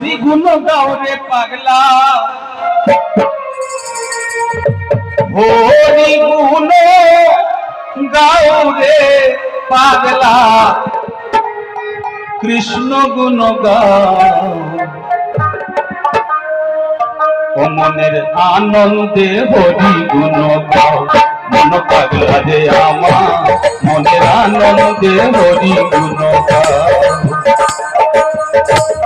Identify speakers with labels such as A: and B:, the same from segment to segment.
A: দ্বিগুণ গুণ গাও রে পাগলা। কৃষ্ণ গুণ গাও মনের আনন্দে হরি গাও মন পাগলা আমার, মনের আনন্দে হরি গুণ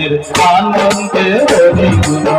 A: மண்ணில் தான் ஒன்று ஒளியும்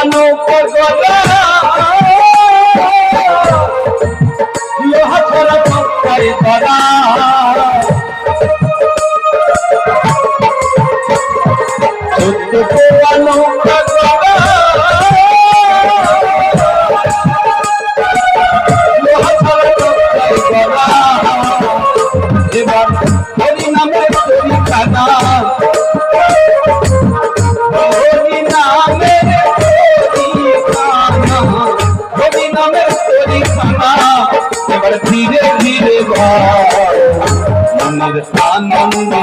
A: অনুপগল அங்கங்கே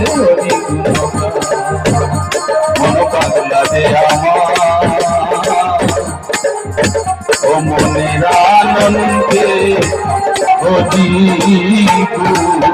A: হরি গুণ